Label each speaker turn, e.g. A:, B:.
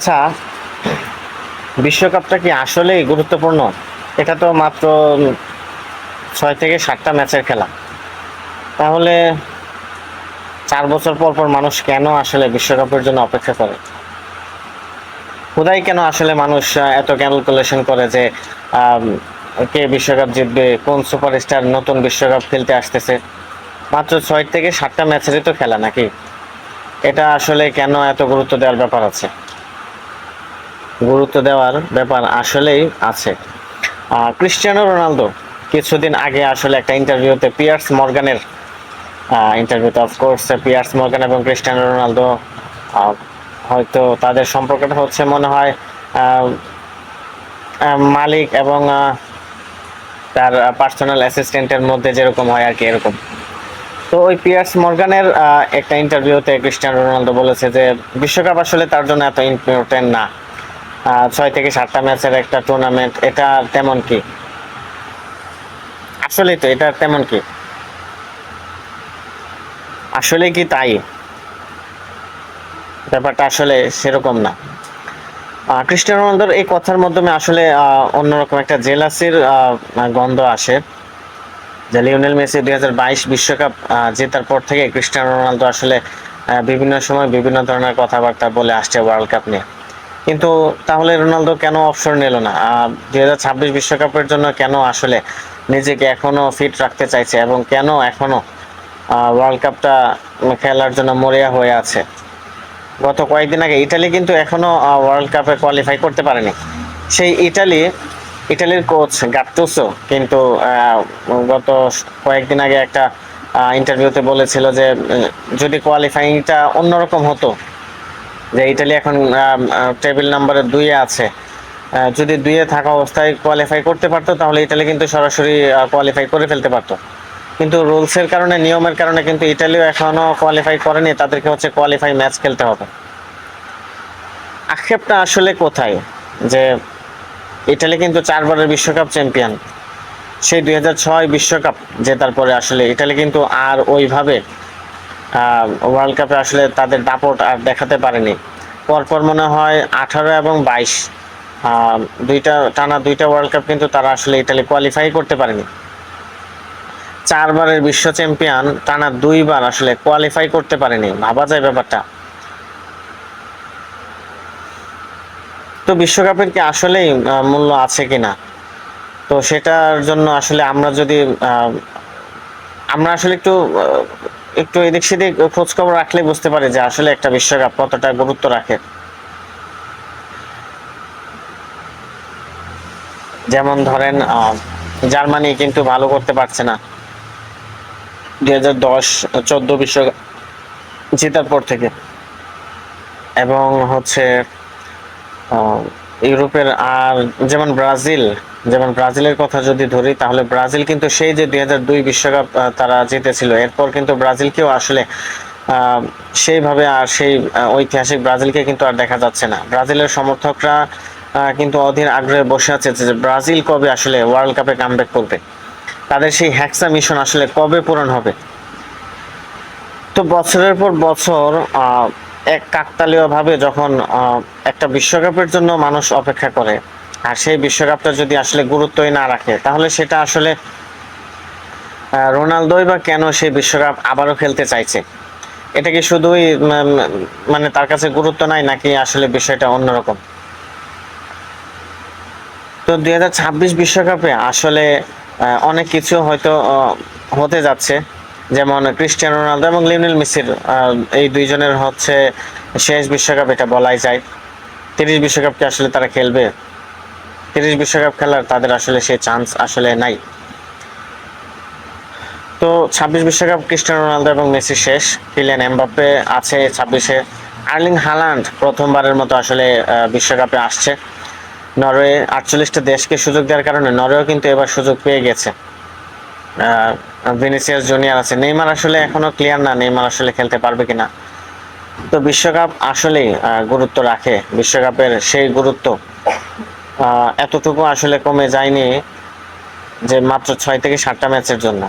A: আচ্ছা বিশ্বকাপটা কি আসলেই গুরুত্বপূর্ণ? এটা তো মাত্র ছয় থেকে সাতটা ম্যাচের খেলা। তাহলে চার বছর পর পর মানুষ কেন আসলে বিশ্বকাপের জন্য অপেক্ষা করে? খোদাই কেন আসলে মানুষ এত ক্যালকুলেশন করে যে কে বিশ্বকাপ জিতবে, কোন সুপারস্টার নতুন বিশ্বকাপ খেলতে আসতেছে? মাত্র ছয় থেকে সাতটা ম্যাচেরই তো খেলা নাকি? এটা আসলে কেন এত গুরুত্ব দেওয়ার ব্যাপার আছে? গুরুত্ব দেওয়ার ব্যাপার আসলেই আছে। ক্রিস্টিয়ানো রোনালদো কিছুদিন আগে আসলে একটা ইন্টারভিউতে পিয়ার্স মর্গানের ইন্টারভিউতে অফকোর্স পিয়ার্স মর্গান এবং ক্রিস্টিয়ানো রোনালদো হয়তো তাদের সম্পর্কটা হচ্ছে মনে হয় মালিক এবং তার পার্সোনাল অ্যাসিস্ট্যান্টের মধ্যে যেরকম হয় আর কি এরকম। তো ওই পিয়ার্স মর্গানের একটা ইন্টারভিউতে ক্রিস্টিয়ানো রোনালদো বলেছে যে, বিশ্বকাপ আসলে তার জন্য এত ইম্পর্টেন্ট না। ছয় থেকে সাতটা ম্যাচের একটা টুর্নামেন্ট এটা তেমন কি? আসলে তো, এটা তেমন কি? আসলে কি তাই? ব্যাপারটা আসলে সেরকম না। ক্রিস্টিয়ানো রোনালদোর এই কথার মাধ্যমে আসলে অন্যরকম একটা জেলাসির গন্ধ আসে। যে লিওনেল মেসি দুই হাজার বাইশ বিশ্বকাপ জেতার পর থেকে ক্রিস্টিয়ানো রোনালদো আসলে বিভিন্ন সময় বিভিন্ন ধরনের কথাবার্তা বলে আসছে ওয়ার্ল্ড কাপ নিয়ে। কিন্তু তাহলে রোনালদো কেন অবসর নিল না? দুই হাজার ছাব্বিশ বিশ্বকাপের জন্য কেন আসলে নিজেকে এখনও ফিট রাখতে চাইছে এবং কেন এখনও ওয়ার্ল্ড কাপটা খেলার জন্য মরিয়া হয়ে আছে? গত কয়েকদিন আগে ইটালি কিন্তু এখনও ওয়ার্ল্ড কাপে কোয়ালিফাই করতে পারেনি। সেই ইটালি, ইটালির কোচ গাট্টুসো কিন্তু গত কয়েকদিন আগে একটা ইন্টারভিউতে বলেছিল যে যদি কোয়ালিফাইংটা অন্যরকম হতো যে ইটালি এখন টেবিল নাম্বারে দুইয়ে আছে। যদি দুইয়ে থাকা অবস্থায় কোয়ালিফাই করতে পারতো, তাহলে ইটালি কিন্তু সরাসরি কোয়ালিফাই করে ফেলতে পারতো। কিন্তু রুলসের কারণে, নিয়মের কারণে কিন্তু ইটালিও এখনও কোয়ালিফাই করেনি, তাদেরকে হচ্ছে কোয়ালিফাই ম্যাচ খেলতে হবে। আক্ষেপটা আসলে কোথায়? যে ইটালি কিন্তু চারবারের বিশ্বকাপ চ্যাম্পিয়ন সেই দুই বিশ্বকাপ জেতার পরে আসলে ইটালি কিন্তু আর ওইভাবে ওয়ার্ল্ড কাপে আসলে তাদের দাপট আর দেখাতে পারেনি। পরপর মনে হয় আঠারো এবং বাইশ। দুইটা, টানা দুইটা ওয়ার্ল্ড কাপ কিন্তু তারা আসলে ইটালি কোয়ালিফাই করতে পারেনি। চারবারের বিশ্ব চ্যাম্পিয়ন টানা দুইবার আসলে কোয়ালিফাই করতে পারেনি। ভাবা যায় ব্যাপারটা। তো বিশ্বকাপের কি আসলেই মূল্য আছে কিনা? তো সেটার জন্য আসলে আমরা যদি আমরা আসলে একটু একটু এদিক সেদিক খোঁজ খবর রাখলে বুঝতে পারি যে আসলে একটা বিশ্বকাপ কতটা গুরুত্ব রাখে। যেমন ধরেন জার্মানি কিন্তু ভালো করতে পারছে না। দুই হাজার দশ, চোদ্দ বিশ্বকাপ জেতার পর থেকে। এবং হচ্ছে ইউরোপের আর, যেমন ব্রাজিল যেমন ব্রাজিলের কথা যদি ধরি, তাহলে ব্রাজিল কিন্তু সেই যে দুই বিশ্বকাপ তারা জিতেছিল, এরপর কিন্তু ব্রাজিলকেও আসলে সেইভাবে আর সেই ঐতিহাসিক ব্রাজিলকে কিন্তু আর দেখা যাচ্ছে না। ব্রাজিলের সমর্থকরা কিন্তু অধীর আগ্রহে বসে আছে যে ব্রাজিল কবে আসলে ওয়ার্ল্ড কাপে কামব্যাক করবে। তাদের সেই হ্যাক্সা মিশন আসলে কবে পূরণ হবে? তো বছরের পর বছর এক কাকতালীয় ভাবে যখন একটা বিশ্বকাপের জন্য মানুষ অপেক্ষা করে আর সেই বিশ্বকাপটা যদি আসলে গুরুত্বই না রাখে, তাহলে সেটা আসলে রোনালদোই বা কেন সেই বিশ্বকাপ আবারও খেলতে চাইছে? এটা কি শুধুই মানে তার কাছে গুরুত্ব নাই নাকি আসলে বিষয়টা অন্যরকম? তো দুই হাজার ছাব্বিশ বিশ্বকাপে আসলে অনেক কিছু হয়তো হতে যাচ্ছে। যেমন ক্রিস্টিয়ানো রোনালদো এবং লিওনেল মেসির এই দুইজনের হচ্ছে শেষ বিশ্বকাপ, এটা বলাই যায়। তিরিশ বিশ্বকাপ কি আসলে তারা খেলবে? তিরিশ বিশ্বকাপ খেলার তাদের আসলে সেই চান্স আসলে নাই। তো ছাব্বিশ বিশ্বকাপ ক্রিস্টিয়ানো রোনালদো এবং মেসি শেষ, কিলিয়ান এমবাপ্পে আছে ছাব্বিশে। আর্লিং হালান্ড প্রথমবারের মতো আসলে বিশ্বকাপে আসছে। নরওয়ে আটচল্লিশটা দেশকে সুযোগ দেওয়ার কারণে নরওয়েও কিন্তু এবার সুযোগ পেয়ে গেছে। ভিনিসিয়াস জুনিয়র আছে। নেইমার আসলে এখনও ক্লিয়ার না, নেইমার আসলে খেলতে পারবে কিনা। তো বিশ্বকাপ আসলেই গুরুত্ব রাখে। বিশ্বকাপের সেই গুরুত্ব এতটুকু আসলে কমে যায়নি যে মাত্র ছয় থেকে সাতটা ম্যাচের জন্য।